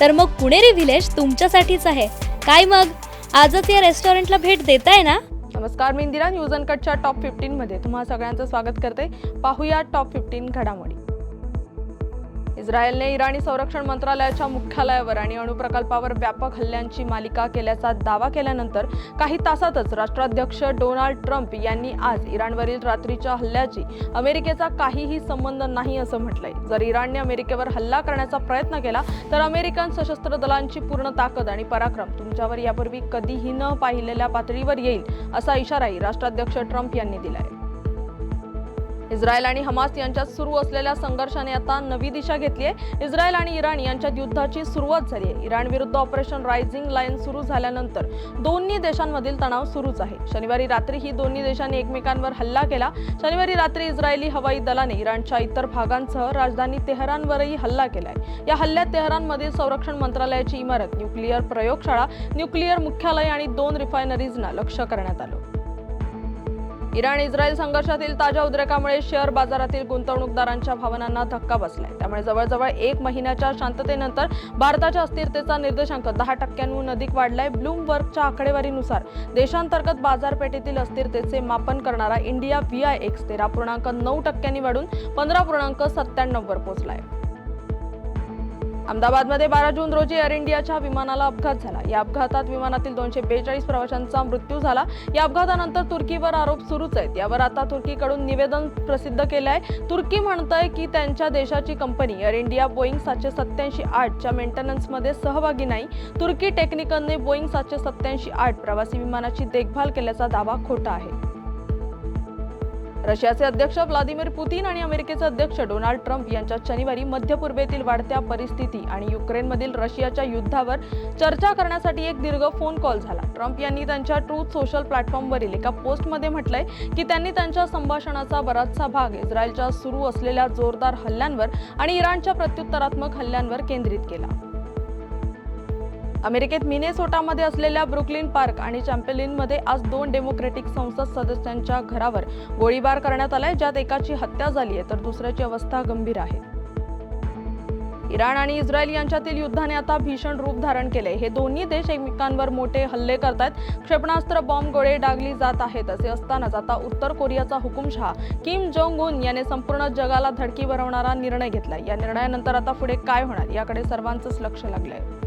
तर मग पुणेरी व्हिलेज तुमच्यासाठीच आहे. काय मग? आजच या रेस्टॉरंटला भेट देताय ना? नमस्कार मी इंदिरा न्यूज अनकटच्या टॉप फिफ्टीनमध्ये तुम्हा सगळ्यांचं स्वागत करते. पाहूया टॉप फिफ्टीन घडामोडी. इस्रायलने इराणी संरक्षण मंत्रालयाच्या मुख्यालयावर आणि अणुप्रकल्पावर व्यापक हल्ल्यांची मालिका केल्याचा दावा केल्यानंतर काही तासातच राष्ट्राध्यक्ष डोनाल्ड ट्रम्प यांनी आज इराणवरील रात्रीच्या हल्ल्याची अमेरिकेचा काहीही संबंध नाही असं म्हटलंय. जर इराणने अमेरिकेवर हल्ला करण्याचा प्रयत्न केला तर अमेरिकन सशस्त्र दलांची पूर्ण ताकद आणि पराक्रम तुमच्यावर यापूर्वी कधीही न पाहिलेल्या पातळीवर येईल असा इशाराही राष्ट्राध्यक्ष ट्रम्प यांनी दिलाय. इस्रायल आणि हमास यांच्यात सुरू असलेल्या संघर्षाने आता नवी दिशा घेतली आहे. इस्रायल आणि इराण यांच्यात युद्धाची सुरुवात झाली आहे. इराण विरुद्ध ऑपरेशन रायझिंग लाईन सुरू झाल्यानंतर दोन्ही देशांमधील तणाव सुरूच आहे. शनिवारी रात्री ही दोन्ही देशांनी एकमेकांवर हल्ला केला. शनिवारी रात्री इस्रायली हवाई दलाने इराणच्या इतर भागांसह राजधानी तेहरानवरही हल्ला केलाय या हल्ल्यात तेहरानमधील संरक्षण मंत्रालयाची इमारत न्यूक्लिअर प्रयोगशाळा न्यूक्लिअर मुख्यालय आणि दोन रिफायनरीजना लक्ष्य करण्यात आलं. इराण इस्रायल संघर्षातील ताज्या उद्रेकामुळे शेअर बाजारातील गुंतवणूकदारांच्या भावनांना धक्का बसलाय. त्यामुळे जवळजवळ एक महिन्याच्या शांततेनंतर भारताच्या अस्थिरतेचा निर्देशांक दहा टक्क्यांहून अधिक वाढलाय. ब्लूमबर्गच्या आकडेवारीनुसार देशांतर्गत बाजारपेठेतील अस्थिरतेचे मापन करणारा इंडिया व्ही आय एक्स तेरा पूर्णांक नऊ टक्क्यांनी वाढून पंधरा पूर्णांक सत्त्याण्णववर पोहोचलाय. अहमदाबादमध्ये बारा जून रोजी एअर इंडियाच्या विमानाला अपघात झाला. या अपघातात विमानातील दोनशे बेचाळीस प्रवाशांचा मृत्यू झाला. या अपघातानंतर तुर्कीवर आरोप सुरूच आहेत. यावर आता तुर्कीकडून निवेदन प्रसिद्ध केलं आहे तुर्की म्हणत आहे की त्यांच्या देशाची कंपनी एअर इंडिया बोईंग सातशे सत्याऐंशी आठच्या मेंटेनन्समध्ये सहभागी नाही. तुर्की टेक्निकलने बोईंग सातशे सत्याऐंशी आठ प्रवासी विमानाची देखभाल केल्याचा दावा खोटा आहे. रशियाचे अध्यक्ष व्लादिमीर पुतीन आणि अमेरिकेचे अध्यक्ष डोनाल्ड ट्रम्प यांच्यात शनिवारी मध्य पूर्वेतील वाढत्या परिस्थिती आणि युक्रेनमधील रशियाच्या युद्धावर चर्चा करण्यासाठी एक दीर्घ फोन कॉल झाला. ट्रम्प यांनी त्यांच्या ट्रूथ सोशल प्लॅटफॉर्मवरील एका पोस्टमध्ये म्हटलंय की त्यांनी त्यांच्या संभाषणाचा बराचसा भाग इस्रायलच्या सुरू असलेल्या जोरदार हल्ल्यांवर आणि इराणच्या प्रत्युत्तरात्मक हल्ल्यांवर केंद्रित केला. अमेरिकेत मिनेसोटामध्ये असलेल्या ब्रुकलिन पार्क आणि चॅम्पेलिनमध्ये आज दोन डेमोक्रेटिक संसद सदस्यांच्या घरावर गोळीबार करण्यात आलाय ज्यात एकाची हत्या झाली आहे तर दुसऱ्याची अवस्था गंभीर आहे. इराण आणि इस्रायल यांच्यातील युद्धाने आता भीषण रूप धारण केले हे दोन्ही देश एकमेकांवर मोठे हल्ले करतायत. क्षेपणास्त्र बॉम्ब गोळे डागली जात आहेत असे असतानाच आता उत्तर कोरियाचा हुकुमशहा किम जोंग उन याने संपूर्ण जगाला धडकी भरवणारा निर्णय घेतला या निर्णयानंतर आता पुढे काय होणार याकडे सर्वांचंच लक्ष लागलंय.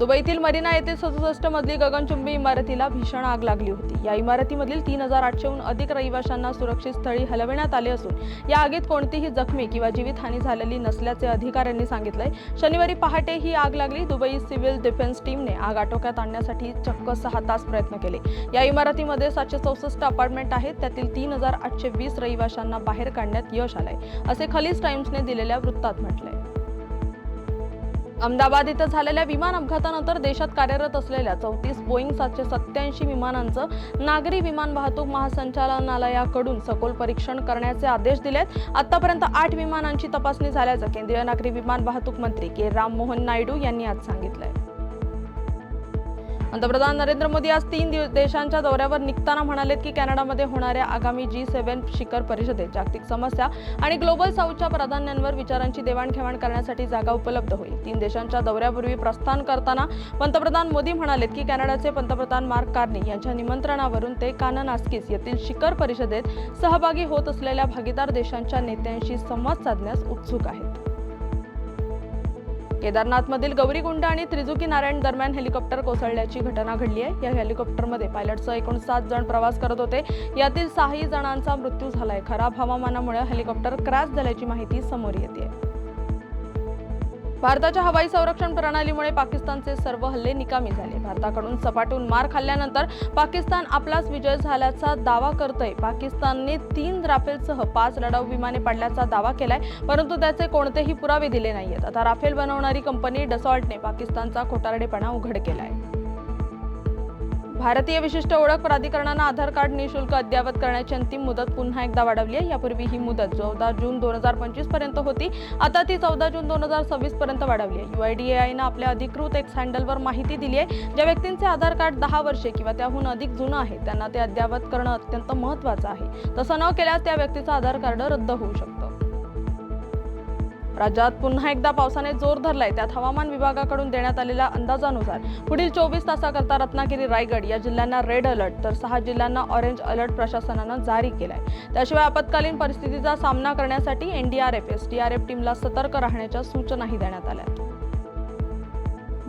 दुबईतील मरीना येथील सदुसष्ट मधली गगनचुंबी इमारतीला भीषण आग लागली होती. या इमारतीमधील तीन हजार आठशेहून अधिक रहिवाशांना सुरक्षित स्थळी हलविण्यात आले असून या आगीत कोणतीही जखमी किंवा जीवितहानी झालेली नसल्याचे अधिकाऱ्यांनी सांगितलंय. शनिवारी पहाटे ही आग लागली. दुबई सिव्हिल डिफेन्स टीमने आग आटोक्यात आणण्यासाठी चक्क सहा तास प्रयत्न केले. या इमारतीमध्ये सातशे चौसष्ट अपार्टमेंट आहेत. त्यातील तीन हजार आठशे वीस रहिवाशांना बाहेर काढण्यात यश आलंय असे खलीज टाइम्सने दिलेल्या वृत्तात म्हटलंय. अहमदाबाद इथं झालेल्या विमान अपघातानंतर देशात कार्यरत असलेल्या चौतीस बोईंग सातशे सत्याऐंशी विमानांचं नागरी विमान वाहतूक महासंचालनालयाकडून सखोल परीक्षण करण्याचे आदेश दिलेत. आतापर्यंत आठ विमानांची तपासणी झाल्याचं केंद्रीय नागरी विमान वाहतूक मंत्री के. राम मोहन नायडू यांनी आज सांगितलंय. पंतप्रधान नरेंद्र मोदी आज तीन दिव- देशांच्या दौऱ्यावर निघताना म्हणालेत की कॅनडामध्ये होणाऱ्या आगामी जी सेव्हन शिखर परिषदेत जागतिक समस्या आणि ग्लोबल साऊथच्या प्राधान्यांवर विचारांची देवाणघेवाण करण्यासाठी जागा उपलब्ध होईल. तीन देशांच्या दौऱ्यापूर्वी प्रस्थान करताना पंतप्रधान मोदी म्हणालेत की कॅनडाचे पंतप्रधान मार्क कार्नी यांच्या निमंत्रणावरून ते काननास्किस येथील शिखर परिषदेत सहभागी होत असलेल्या भागीदार देशांच्या नेत्यांशी संवाद साधण्यास उत्सुक आहेत. केदारनाथमधील गौरीकुंड आणि त्रिजुकी नारायण दरम्यान हेलिकॉप्टर कोसळल्याची घटना घडली आहे. या हेलिकॉप्टरमध्ये पायलटसह एकूण सात जण प्रवास करत होते. यातील सहाही जणांचा मृत्यू झालाय. खराब हवामानामुळे हेलिकॉप्टर क्रॅश झाल्याची माहिती समोर येते. भारताच्या हवाई संरक्षण प्रणालीमुळे पाकिस्तानचे सर्व हल्ले निकामी झाले. भारताकडून सपाटून मार खाल्ल्यानंतर पाकिस्तान आपलाच विजय झाल्याचा दावा करतोय. पाकिस्तानने तीन राफेलसह पाच लढाऊ विमाने पाडल्याचा दावा केलाय परंतु त्याचे कोणतेही पुरावे दिले नाहीयेत. आता राफेल बनवणारी कंपनी डसॉल्टने पाकिस्तानचा खोटारडेपणा उघड केलाय. भारतीय विशिष्ट ओळख प्राधिकरणानं आधार कार्ड निशुल्क अद्ययावत करण्याची अंतिम मुदत पुन्हा एकदा वाढवली आहे. यापूर्वी ही मुदत चौदा जून दोन हजार पंचवीसपर्यंत होती. आता ती चौदा जून दोन हजार सव्वीस पर्यंत वाढवली आहे. युआयडीएआयनं आपल्या अधिकृत एक्स हँडलवर माहिती दिली आहे ज्या व्यक्तींचे आधार कार्ड दहा वर्षे किंवा त्याहून अधिक जुनं आहे त्यांना ते अद्ययावत करणं अत्यंत महत्त्वाचं आहे. तसं न केल्यास त्या व्यक्तीचं आधार कार्ड रद्द होऊ शकतं. राज्यात पुन्हा एकदा पावसाने जोर धरलाय. त्यात हवामान विभागाकडून देण्यात आलेल्या अंदाजानुसार पुढील चोवीस तासाकरता रत्नागिरी रायगड या जिल्ह्यांना रेड अलर्ट तर सहा जिल्ह्यांना ऑरेंज अलर्ट प्रशासनानं जारी केलाय. त्याशिवाय आपत्कालीन परिस्थितीचा सामना करण्यासाठी एनडीआरएफ एसडीआरएफ टीमला सतर्क राहण्याच्या सूचनाही देण्यात आल्या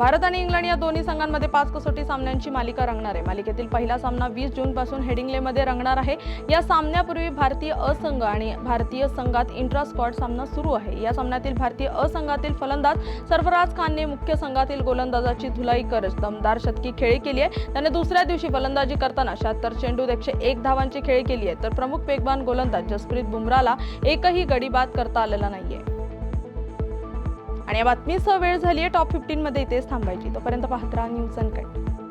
भारत आणि इंग्लंड या दोन्ही संघांमध्ये पाच कसोटी सामन्यांची मालिका रंगणार आहे. मालिकेतील पहिला सामना वीस जून पासून हेडिंग्लेमध्ये रंगणार आहे. या सामन्यापूर्वी भारतीय असंघ आणि भारतीय संघात इंट्रा स्क्वॉड सामना सुरू आहे. या सामन्यातील भारतीय असंघातील फलंदाज सरफराज खानने मुख्य संघातील गोलंदाजाची धुलाई करत दमदार शतकी खेळी केली आहे. त्याने दुसऱ्या दिवशी फलंदाजी करताना शहात्तर चेंडूत एकशे एक धावांची खेळी केली आहे. तर प्रमुख वेगवान गोलंदाज जसप्रीत बुमराला एकही गडी बाद करता आलेला नाहीये. आणि या बातमीसह वेळ झाली आहे टॉप फिफ्टीनमध्ये इथेच थांबायची. तोपर्यंत पाहत राहा न्यूज अनकट.